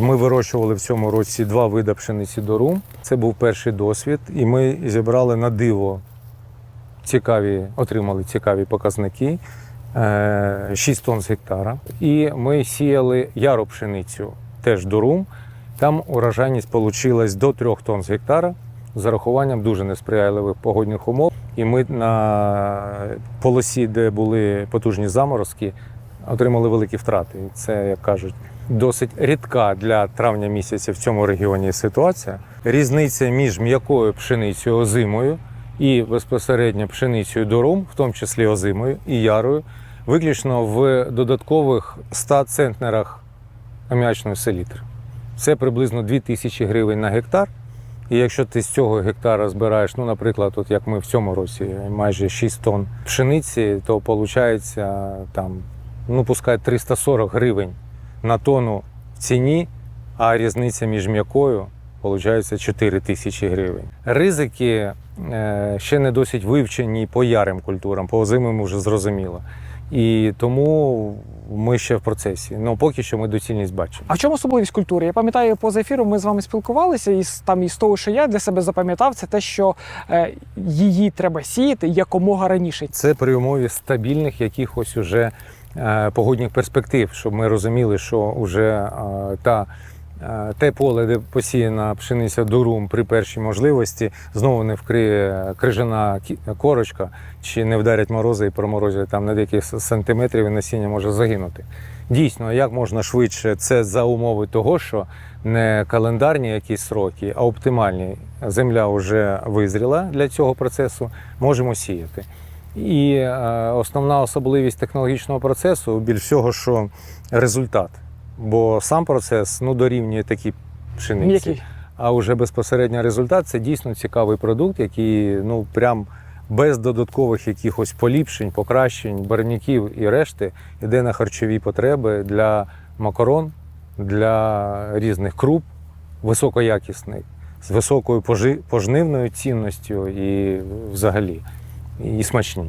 Ми вирощували в цьому році два види пшениці дорум. Це був перший досвід, і ми зібрали на диво цікаві, отримали цікаві показники. е, 6 тонн з гектара. І ми сіяли яру пшеницю, теж дорум. Там урожайність вийшла до 3 тонн з гектара з зарахуванням дуже несприятливих погодних умов. І ми на полосі, де були потужні заморозки, отримали великі втрати. Це, як кажуть, досить рідка для травня місяця в цьому регіоні ситуація. Різниця між м'якою пшеницею озимою і безпосередньо пшеницею дорум, в тому числі озимою і ярою, виключно в додаткових 100 центнерах аміачної селітри. Це приблизно 2000 гривень на гектар. І якщо ти з цього гектара збираєш, ну, наприклад, от як ми в цьому році майже 6 тонн пшениці, то виходить там, ну, пускай 340 гривень на тонну в ціні, а різниця між м'якою виходить 4 тисячі гривень. Ризики е, ще не досить вивчені по ярим культурам, по озимим вже зрозуміло. І тому ми ще в процесі. Ну поки що ми доцільність бачимо. А в чому особливість культури? Я пам'ятаю, поза ефіром ми з вами спілкувалися, і там із того, що я для себе запам'ятав, це те, що е, її треба сіяти якомога раніше. Це при умові стабільних якихось уже погодних перспектив, щоб ми розуміли, що вже е, та. е, Те поле, де посіяна пшениця дурум при першій можливості, знову не вкриє крижана корочка, чи не вдарять морози і проморозять там на деяких сантиметрів і насіння може загинути. Дійсно, як можна швидше це за умови того, що не календарні якісь сроки, а оптимальні. Земля вже визріла для цього процесу, можемо сіяти. І е, основна особливість технологічного процесу більш всього, що результат. Бо сам процес ну, дорівнює такій пшениці. М'який. А вже безпосередньо результат це дійсно цікавий продукт, який ну прям без додаткових якихось поліпшень, покращень, барвників і решти йде на харчові потреби для макарон, для різних круп, високоякісних, з високою пожи- пожнивною цінністю і взагалі і смачні.